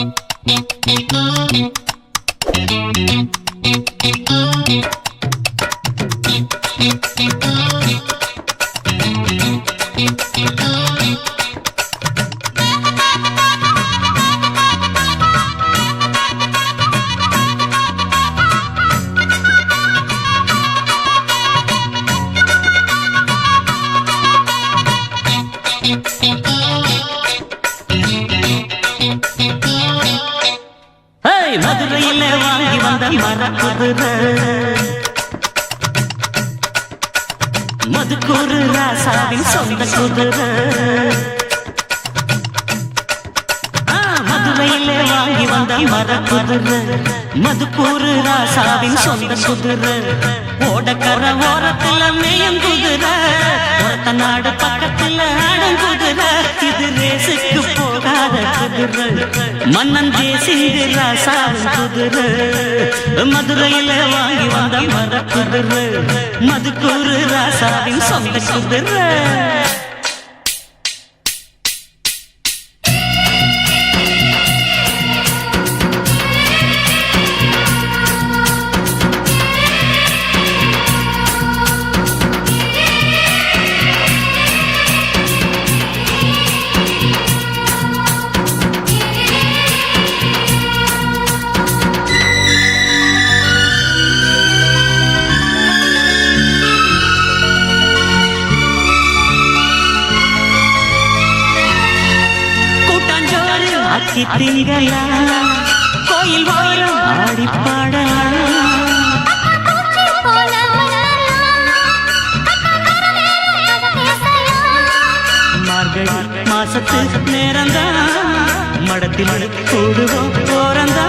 Thank you. மரக்குதுற மதுக்கூறு ராசாவின் சொந்த குதிரை. மதுரையிலே வாங்கி வந்த மரக்குதிரை. மதுக்கூறு ராசாவின் சொந்த குதிரை. ஓடக்கர ஓரத்துல மேயும் குதிரை. ஒருத்த நாடு பக்கத்துல ஆடும் இது ரேசுக்கு குதிரை மன்னன் தேசிங்கு ராசால் குதிரை. மதுரையில வாங்கி வந்த மர குதிரை மதுக்கூறு ராசாவின் சொந்த குதிரை. அக்கி திணிகையா கோயில் வாரம் ஆடிப்பாட மார்கழி மாசத்து நேரந்தா. மடத்தில் கூடுவோம் போறந்தா.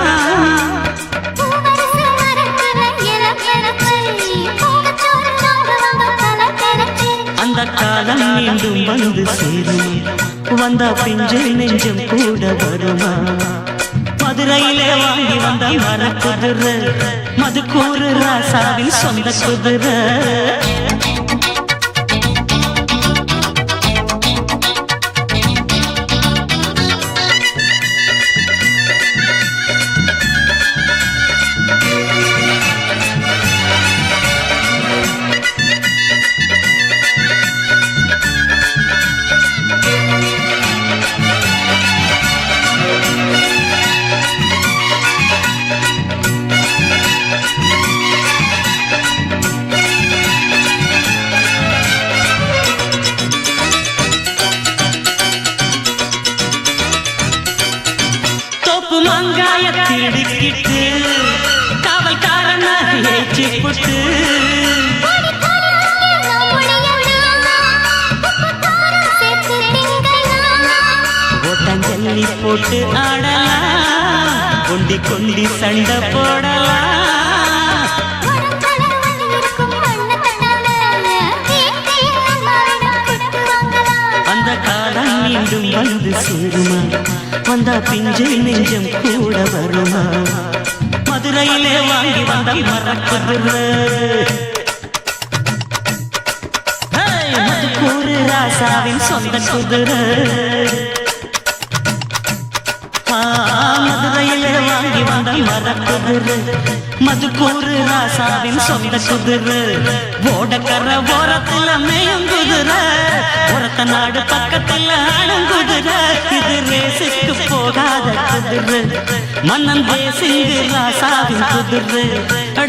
அந்த காலம் மீண்டும் வந்து சேரும். வந்தா பிஞ்சில் நெஞ்சம் கூட வருமா? மதுரையிலே வாங்கி வந்தா மர குதிரை மதுக்கூறு ராசாவில் சொந்த குதிரை. திடுக்கிட்டு காவல்காரன் ஏச்சி புட்டு ஒட்டஞ்சல்லி போட்டு ஆடலாம் கொண்டி கொண்டி சண்டை போடலாம். அந்த மீண்டும் வந்து சேருமா? வந்தா பிஞ்சை நெஞ்சம் கூட வருமா? மதுரையிலே வாங்கி வந்த மறக்கிறது மதுக்கூறு ராசாவின் சொந்த குதிரை. கண்ணிலே வாங்கி வந்த மரக்குதிரு. மதுக்கூறு ராசாவின் சொந்த குதிரு. ஓடக்கர ஓரத்துல மேயும் குதிர. ஒரத்த நாடு பக்கத்துல ஆளுங்குதிர இது போகாத குதிரு. மன்னன் தேசிங்கு ராசாவின் குதிரு. ட.